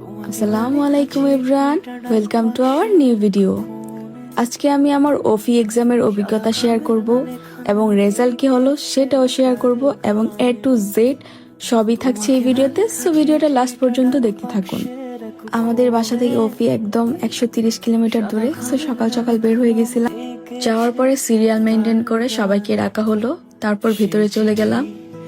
আসসালামু আলাইকুম Ibran welcome to our new video আজকে আমি আমার ওফি এক্সামের অভিজ্ঞতা শেয়ার করব এবং রেজাল্ট কি হলো সেটাও শেয়ার করব এবং এ টু জেড সবই থাকছে এই ভিডিওতে সো ভিডিওটা লাস্ট পর্যন্ত দেখতে থাকুন। আমাদের বাসা থেকে ওফি একদম একশো তিরিশ কিলোমিটার দূরে সো সকাল সকাল বের হয়ে গেছিলাম। যাওয়ার পরে সিরিয়াল মেনটেন করে সবাইকে রাখা হলো, তারপর ভিতরে চলে গেলাম।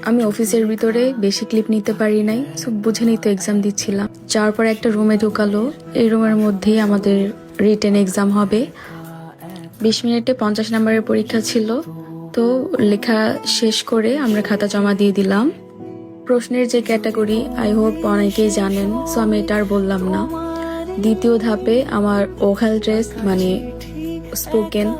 আমি অফিসের ভিতরে বেশি ক্লিপ নিতে পারি নাই সব বুঝে নিতে এক্সাম দিচ্ছিলাম। যাওয়ার পর একটা রুমে ঢুকালো। এই রুমের মধ্যেই আমাদের রিটেন এক্সাম হবে। বিশ মিনিটে পঞ্চাশ নম্বরের পরীক্ষা ছিল। তো লেখা শেষ করে আমরা খাতা জমা দিয়ে দিলাম। প্রশ্নের যে ক্যাটাগরি আই হোপ অনেকেই জানেন সো আমি এটা আর বললাম না। দ্বিতীয় ধাপে আমার ওখাল ড্রেস মানে স্পোকেন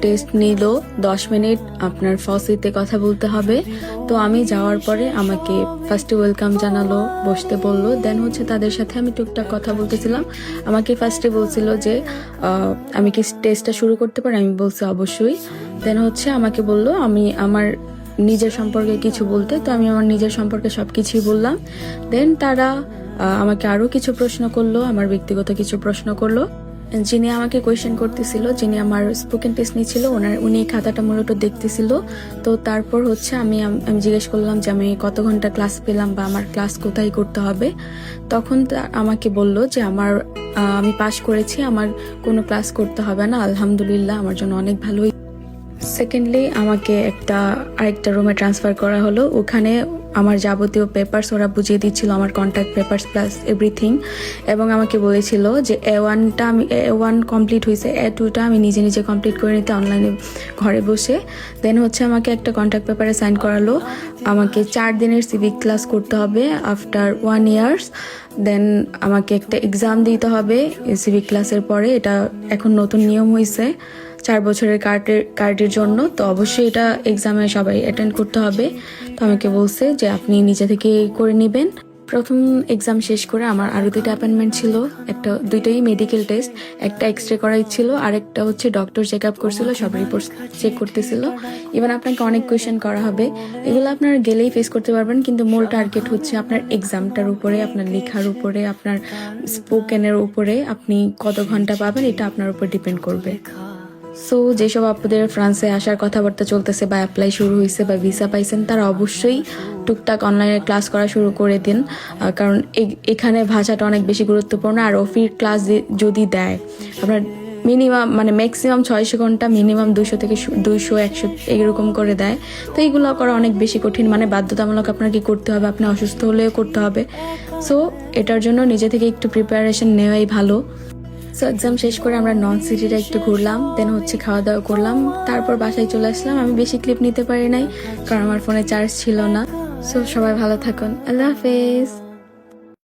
টেস্ট নিল। দশ মিনিট আপনার ফসিতে কথা বলতে হবে। তো আমি যাওয়ার পরে আমাকে ফার্স্টে ওয়েলকাম জানালো, বসতে বলল দেন হচ্ছে তাদের সাথে আমি টুকটাক কথা বলতেছিলাম। আমাকে ফার্স্টে বলছিল যে আমি কি টেস্টটা শুরু করতে পারি? আমি বলছি অবশ্যই। দেন হচ্ছে আমাকে বলল, আমি আমার নিজের সম্পর্কে কিছু বলতে, তো আমি আমার নিজের সম্পর্কে সব কিছুই বললাম। দেন তারা আমাকে আরও কিছু প্রশ্ন করল, আমার ব্যক্তিগত কিছু প্রশ্ন করল। যিনি আমাকে কোয়েশ্চেন করতেছিল, যিনি আমার স্পোকেন টেস্ট নিয়েছিল, ওনার, উনি খাতাটা মূলত দেখতেছিল। তো তারপর হচ্ছে আমি আমি জিজ্ঞেস করলাম যে আমি কত ঘণ্টা ক্লাস পেলাম বা আমার ক্লাস কোথায় করতে হবে। তখন আমাকে বলল যে আমার আমি পাশ করেছি, আমার কোনো ক্লাস করতে হবে না, আলহামদুলিল্লাহ, আমার জন্য অনেক ভালোই সেকেন্ডলি আমাকে একটা, আরেকটা রুমে ট্রান্সফার করা হলো। ওখানে আমার যাবতীয় পেপার্স ওরা বুঝিয়ে দিচ্ছিল, আমার কন্ট্যাক্ট পেপার্স প্লাস এভরিথিং এবং আমাকে বলেছিল যে এ ওয়ানটা আমি এ ওয়ান কমপ্লিট হয়েছে এ টুটা আমি নিজে নিজে কমপ্লিট করে নিতে অনলাইনে ঘরে বসে। দেন হচ্ছে আমাকে একটা কন্ট্যাক্ট পেপারে সাইন করালো। আমাকে চার দিনের সিভিক ক্লাস করতে হবে আফটার ওয়ান ইয়ার্স দেন আমাকে একটা এক্সাম দিতে হবে সিভিক ক্লাসের পরে। এটা এখন নতুন নিয়ম হয়েছে চার বছরের কার্ডের কার্ডের জন্য, তো অবশ্যই এটা এক্সামে সবাই অ্যাটেন্ড করতে হবে। তো আমাকে বলছে যে আপনি নিজে থেকে করে নেবেন। প্রথম এক্সাম শেষ করে আমার আরও দুইটা অ্যাপয়েন্টমেন্ট ছিল। একটা, দুইটাই মেডিকেল টেস্ট একটা এক্স রে করাই ছিল আর একটা হচ্ছে ডক্টর চেক আপ করছিল, সব রিপোর্ট চেক করতেছিল। ইভেন আপনাকে অনেক কোয়েশ্চেন করা হবে। এগুলো আপনার গেলেই ফেস করতে পারবেন, কিন্তু মূল টার্গেট হচ্ছে আপনার এক্সামটার উপরে, আপনার লেখার উপরে, আপনার স্পোকেনের উপরে আপনি কত ঘণ্টা পাবেন, এটা আপনার উপর ডিপেন্ড করবে। সো যেসব আপুদের ফ্রান্সে আসার কথাবার্তা চলতেছে বা অ্যাপ্লাই শুরু হয়েছে বা ভিসা পাইছেন, তারা অবশ্যই টুকটাক অনলাইনে ক্লাস করা শুরু করে দিন। কারণ এখানে ভাষাটা অনেক বেশি গুরুত্বপূর্ণ আর অফির ক্লাস যদি দেয়, আপনার মিনিমাম মানে ম্যাক্সিমাম ছয়শো ঘণ্টা মিনিমাম দুশো থেকে দুইশো, একশো এরকম করে দেয়। তো এইগুলো করা অনেক বেশি কঠিন মানে বাধ্যতামূলক আপনাকে করতে হবে, আপনি অসুস্থ হলেও করতে হবে। সো এটার জন্য নিজে থেকে একটু প্রিপারেশন নেওয়াই ভালো। সো এক্সাম শেষ করে আমরা নন সিটিটা একটু ঘুরলাম দেন হচ্ছে খাওয়া দাওয়া করলাম। তারপর বাসায় চলে আসলাম। আমি বেশি ক্লিপ নিতে পারি নাই, কারণ আমার ফোনে চার্জ ছিল না। সো সবাই ভালো থাকুন। আল্লাহ হাফেজ।